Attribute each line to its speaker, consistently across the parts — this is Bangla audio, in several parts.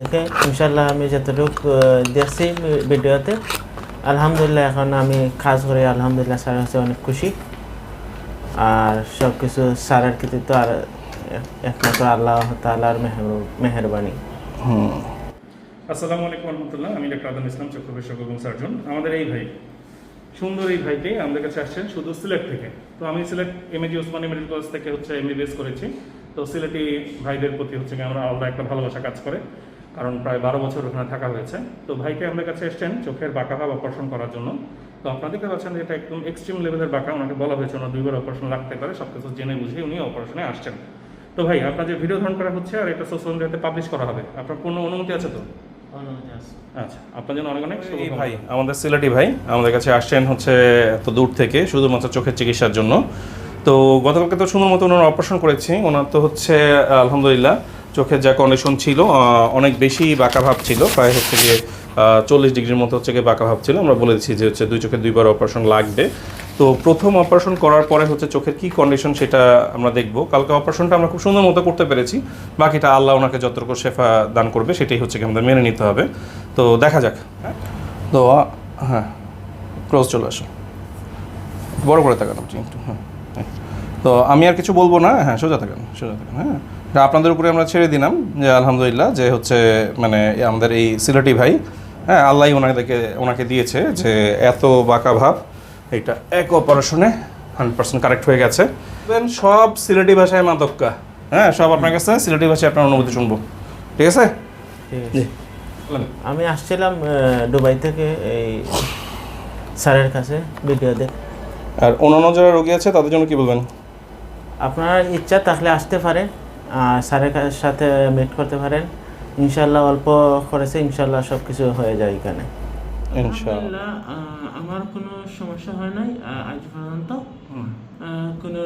Speaker 1: দেখে ইনশাল্লাহ আমি যতটুকু দেখছি ভিডিওতে আলহামদুলিল্লাহ এখন আমি কাজ করে আলহামদুলিল্লাহ স্যার হচ্ছে অনেক খুশি। আর সব কিছু স্যারের কৃতিত্ব আর একমাত্র আল্লাহ তালার মেহরবানি।
Speaker 2: আসসালামু আলাইকুম রহমতুল্লাহ আমি ডাক্তার আদম ইসলাম চক্ষু বিশেষজ্ঞ এবং সার্জন। আমাদের এই ভাই সুন্দর এই ভাইটি আমাদের কাছে আসছেন শুধু সিলেট থেকে। তো আমি Sylhet MAG Osmani medical college থেকে হচ্ছে এমবিবিএস করেছি। তো সিলেটি ভাইদের প্রতি হচ্ছে কি আমরা আলাদা একটা ভালোবাসা কাজ করে। কারণ প্রায় বারো বছর ওখানে থাকা হয়েছে। তো ভাইকে আমাদের কাছে এসছেন চোখের বাঁকা ভাব অপারেশন করার জন্য। তো আপনারা দেখতে পাচ্ছেন যে এটা একদম এক্সট্রিম লেভেলের বাঁকা ওনাকে বলা হয়েছে ওনার দুইবার অপারেশন লাগতে পারে সব কিছু জেনে বুঝে উনি অপারেশনে আসছেন। তো ভাই আপনার যে ভিডিও ধারণ করা হচ্ছে আর এটা সোশ্যাল মিডিয়াতে পাবলিশ করা হবে আপনার পূর্ণ অনুমতি আছে তো? আচ্ছা আপনার জন্য অনেক অনেক
Speaker 3: ভাই আমাদের সিলেটি ভাই আমাদের কাছে আসছেন হচ্ছে এত দূর থেকে শুধুমাত্র চোখের চিকিৎসার জন্য। তো গতকালকে তো সুন্দর মতো ওনার অপারেশন করেছি ওনার তো হচ্ছে আলহামদুলিল্লাহ। চোখের যা কন্ডিশন ছিল অনেক বেশি বাঁকা ভাব ছিল, প্রায় হচ্ছে গিয়ে চল্লিশ ডিগ্রির মতো হচ্ছে গিয়ে বাঁকা ভাব ছিল। আমরা বলেছি যে হচ্ছে দুই চোখে দুইবার অপারেশন লাগবে। তো প্রথম অপারেশন করার পরে হচ্ছে চোখের কি কন্ডিশন সেটা আমরা দেখব। কালকে অপারেশনটা আমরা খুব সুন্দর মতো করতে পেরেছি। বাকিটা আল্লাহ ওনাকে যতটুকু শেফা দান করবে, সেটাই হচ্ছে কি আমাদের মেনে নিতে হবে। তো দেখা যাক। তো হ্যাঁ ক্লোজ চলে আসো। বড় করে আপনি একটু হ্যাঁ। তো আমি আর কিছু বলব না। হ্যাঁ সোজা থাকেন সোজা থাকেন হ্যাঁ। আপনাদের উপরে আমরা ছেড়ে দিলাম যে আলহামদুলিল্লাহ যে হচ্ছে মানে আমাদের এই সিলেটি ভাই হ্যাঁ আল্লাহ ওনাদেরকে ওনাকে দিয়েছে যে এত বাঁকা ভাব এইটা এক অপারেশনে হান্ড্রেড পার্সেন্ট কারেক্ট হয়ে গেছে। Then সব সিলেটি ভাষায় মাদক্কা। হ্যাঁ সব আপনার কাছে সিলেটি ভাষায় আপনার অনুমতি শুনব। ঠিক আছে।
Speaker 1: আমি আসছিলাম দুবাই থেকে এই স্যারের কাছে ভিডিও দেখ
Speaker 3: আর অন্যান্য যারা রোগী আছে তাদের জন্য কি বলবেন?
Speaker 1: আপনার ইচ্ছা থাকলে আসতে আর স্যারের সাথে মিট করতে পারেন। ইনশাল্লাহ অল্প খরচে ইনশাল্লাহ সব কিছু হয়ে যায় এখানে।
Speaker 3: ইনশাআল্লাহ।
Speaker 1: আহ, আমার কোনো সমস্যা হয় নাই আজ পর্যন্ত। আহ, কোনো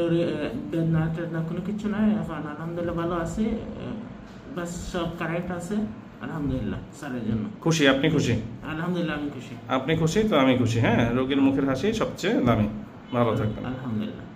Speaker 1: বেদনা টেদনা কোনো কিছু নাই। এখন আলহামদুলিল্লাহ ভালো আছে। বাস সব কারেক্ট আছে আলহামদুলিল্লাহ স্যারের জন্য।
Speaker 3: খুশি? আপনি খুশি?
Speaker 1: আলহামদুলিল্লাহ আমি খুশি।
Speaker 3: আপনি খুশি? তো আমি খুশি হ্যাঁ? রোগীর মুখের হাসি সবচেয়ে দামি। ভালো থাকবেন।
Speaker 1: আলহামদুলিল্লাহ।